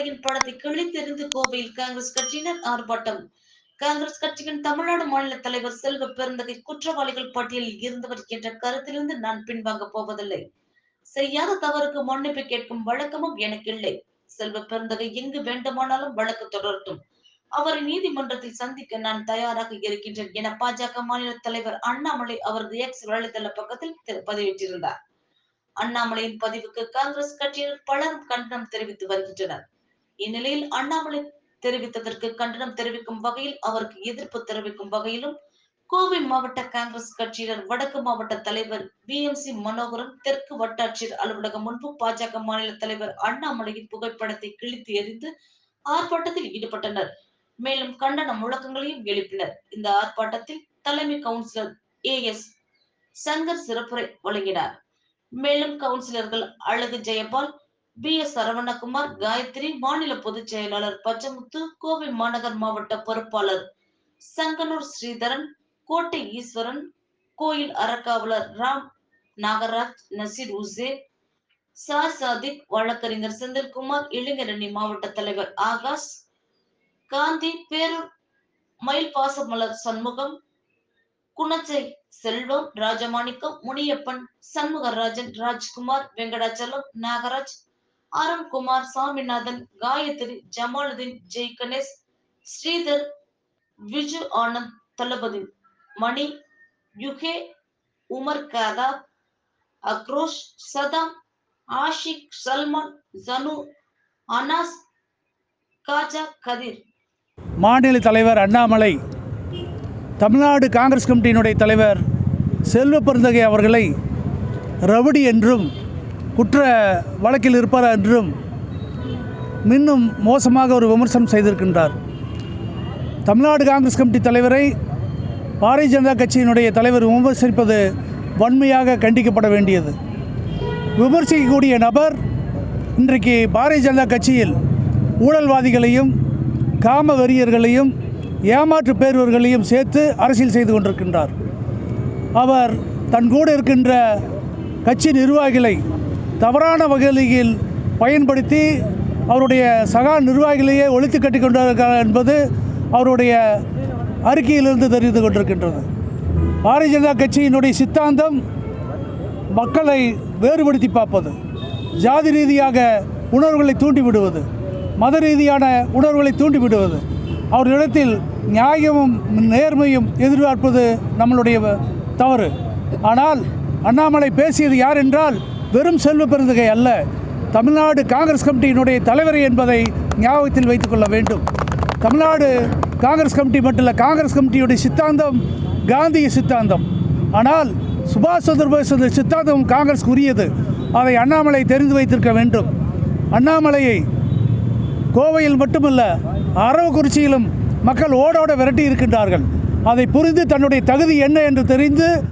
கலைஞரின் படத்தை கிழித்தெறிந்து கோவையில் காங்கிரஸ் கட்சியினர் ஆர்ப்பாட்டம். காங்கிரஸ் கட்சியின் தமிழ்நாடு மாநில தலைவர் செல்வ பெருந்தகை குற்றவாளிகள் பட்டியலில் இருந்தவர் என்ற கருத்திலிருந்து நான் பின்வாங்க போவதில்லை. செய்யாத தவறுக்கு மன்னிப்பு கேட்கும் வழக்கமும் எனக்கு இல்லை செல்வ பெருந்தகை எங்கு வேண்டுமானாலும் வழக்கு தொடரட்டும். அவரை நீதிமன்றத்தில் சந்திக்க நான் தயாராக இருக்கின்றேன் என பாஜக மாநில தலைவர் அண்ணாமலை அவரது எக்ஸ் வலைதள பக்கத்தில் பதிவிட்டிருந்தார். அண்ணாமலையின் பதிவுக்கு காங்கிரஸ் கட்சியினர் பலரும் கண்டனம் தெரிவித்து வருகின்றனர். இந்நிலையில் அண்ணாமலை தெரிவித்ததற்கு கண்டனம் தெரிவிக்கும் வகையில் அவருக்கு எதிர்ப்பு தெரிவிக்கும் வகையிலும் கோவை மாவட்ட காங்கிரஸ் கட்சியினர் வடக்கு மாவட்ட தலைவர் பி எம் சி மனோகரன் தெற்கு வட்டாட்சியர் அலுவலகம் முன்பு பாஜக மாநில தலைவர் அண்ணாமலையின் புகைப்படத்தை கிழித்து எறிந்து ஆர்ப்பாட்டத்தில் ஈடுபட்டனர். மேலும் கண்டன முழக்கங்களையும் எழுப்பினர். இந்த ஆர்ப்பாட்டத்தில் தலைமை கவுன்சிலர் ஏ எஸ் சங்கர் சிறப்புரை வழங்கினார். மேலும் கவுன்சிலர்கள் அழகு ஜெயபால் பி எஸ் சரவணகுமார் காயத்ரி மாநில பொதுச் செயலாளர் பச்சமுத்து கோவை மாநகர் மாவட்ட பொறுப்பாளர் சங்கனூர் ஸ்ரீதரன் கோட்டை ஈஸ்வரன் கோயில் அறக்காவலர் ராம் நாகராஜ் நசீர் உசேன் சார் சாதிக் வழக்கறிஞர் செந்தில்குமார் இளைஞரணி மாவட்ட தலைவர் ஆகாஷ் காந்தி பேரூர் மயில் பாசமலர் சண்முகம் குணச்சை செல்வம் ராஜமாணிக்கம் முனியப்பன் சண்முகராஜன் ராஜ்குமார் வெங்கடாச்சலம் நாகராஜ் அருண்குமார் சாமிநாதன் காயத்ரி ஜமாலுதீன் ஜெய் கணேஷ் ஸ்ரீதர் விஜு ஆனந்த் தளபதி மணி யுகே உமர் காதா அக்ரோஷ் சதாம் ஆஷிக் சல்மான் ஜனு அனாஸ் காஜா கதிர். மாநில தலைவர் அண்ணாமலை தமிழ்நாடு காங்கிரஸ் கமிட்டியினுடைய தலைவர் செல்வ பெருந்தகை அவர்களை ரவுடி என்றும் குற்ற வழக்கில் இருப்பார் என்றும் இன்னும் மோசமாக ஒரு விமர்சனம் செய்திருக்கின்றார். தமிழ்நாடு காங்கிரஸ் கமிட்டி தலைவரை பாரதிய ஜனதா கட்சியினுடைய தலைவர் விமர்சிப்பது வன்மையாக கண்டிக்கப்பட வேண்டியது. விமர்சிக்கக்கூடிய நபர் இன்றைக்கு பாரதிய ஜனதா கட்சியில் ஊழல்வாதிகளையும் காம வெறியர்களையும் ஏமாற்று பேர்வர்களையும் சேர்த்து அரசியல் செய்து கொண்டிருக்கின்றார். அவர் தன் கூட இருக்கின்ற கட்சி நிர்வாகிகளை தவறான வகையில் பயன்படுத்தி அவருடைய சகா நிர்வாகிகளையே ஒழித்து கட்டி கொண்டிருக்கிறார் என்பது அவருடைய அறிக்கையிலிருந்து தெரிந்து கொண்டிருக்கின்றது. பாரதிய ஜனதா கட்சியினுடைய சித்தாந்தம் மக்களை வேறுபடுத்தி பார்ப்பது ஜாதி ரீதியாக உணர்வுகளை தூண்டிவிடுவது மத ரீதியான உணர்வுகளை தூண்டிவிடுவது அவர்களிடத்தில் நியாயமும் நேர்மையும் எதிர்பார்ப்பது நம்மளுடைய தவறு. ஆனால் அண்ணாமலை பேசியது யார் என்றால் வெறும் செல்வ பெருந்தகை அல்ல தமிழ்நாடு காங்கிரஸ் கமிட்டியினுடைய தலைவர் என்பதை ஞாபகத்தில் வைத்துக்கொள்ள வேண்டும். தமிழ்நாடு காங்கிரஸ் கமிட்டி மட்டும் இல்லை காங்கிரஸ் கமிட்டியுடைய சித்தாந்தம் காந்திய சித்தாந்தம். ஆனால் சுபாஷ் சந்திரபோஸ் சித்தாந்தம் காங்கிரஸ் உரியது அதை அண்ணாமலை தெரிந்து வைத்திருக்க வேண்டும். அண்ணாமலையை கோவையில் மட்டுமல்ல அரவக்குறிச்சியிலும் மக்கள் ஓடோட விரட்டி இருக்கின்றார்கள். அதை புரிந்து தன்னுடைய தகுதி என்ன என்று தெரிந்து